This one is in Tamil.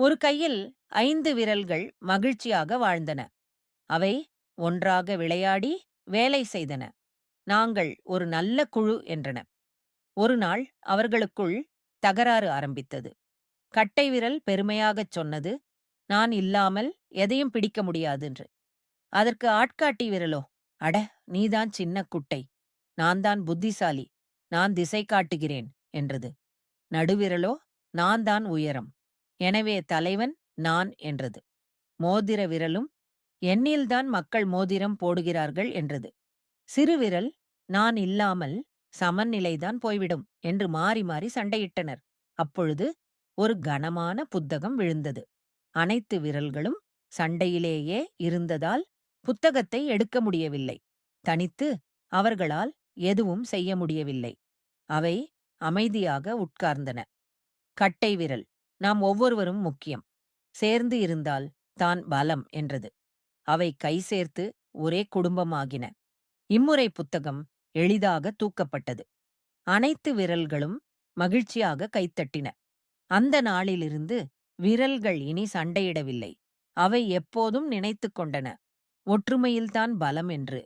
ஒரு கையில் ஐந்து விரல்கள் மகிழ்ச்சியாக வாழ்ந்தன. அவை ஒன்றாக விளையாடி வேலை செய்தன. நாங்கள் ஒரு நல்ல குழு என்றன. ஒரு நாள் அவர்களுக்குள் தகராறு ஆரம்பித்தது. கட்டை விரல் பெருமையாகச் சொன்னது நான் இல்லாமல் எதையும் பிடிக்க முடியாது என்று அதற்கு ஆட்காட்டி விரலோ அட நீதான் சின்ன குட்டை. நான் தான் புத்திசாலி. நான் திசை காட்டுகிறேன் என்றது. நடுவிரலோ நான் தான் உயரம். எனவே தலைவன் நான் என்றது. மோதிர விரலும் என்னில்தான் மக்கள் மோதிரம் போடுகிறார்கள் என்றது. சிறுவிரல் நான் இல்லாமல் சமநிலைதான் போய்விடும் என்று மாறி மாறி சண்டையிட்டனர். அப்பொழுது ஒரு கனமான புத்தகம் விழுந்தது. அனைத்து விரல்களும் சண்டையிலேயே இருந்ததால் புத்தகத்தை எடுக்க முடியவில்லை. தனித்து அவர்களால் எதுவும் செய்ய முடியவில்லை. அவை அமைதியாக உட்கார்ந்தன. கட்டை விரல் நாம் ஒவ்வொருவரும் முக்கியம். சேர்ந்து இருந்தால் தான் பலம் என்றது. அவை கை சேர்த்து ஒரே குடும்பமாகின. இம்முறை புத்தகம் எளிதாக தூக்கப்பட்டது. அனைத்து விரல்களும் மகிழ்ச்சியாக கைத்தட்டின. அந்த நாளிலிருந்து விரல்கள் இனி சண்டையிடவில்லை. அவை எப்போதும் நினைத்துக் கொண்டன. ஒற்றுமையில்தான் பலம் என்று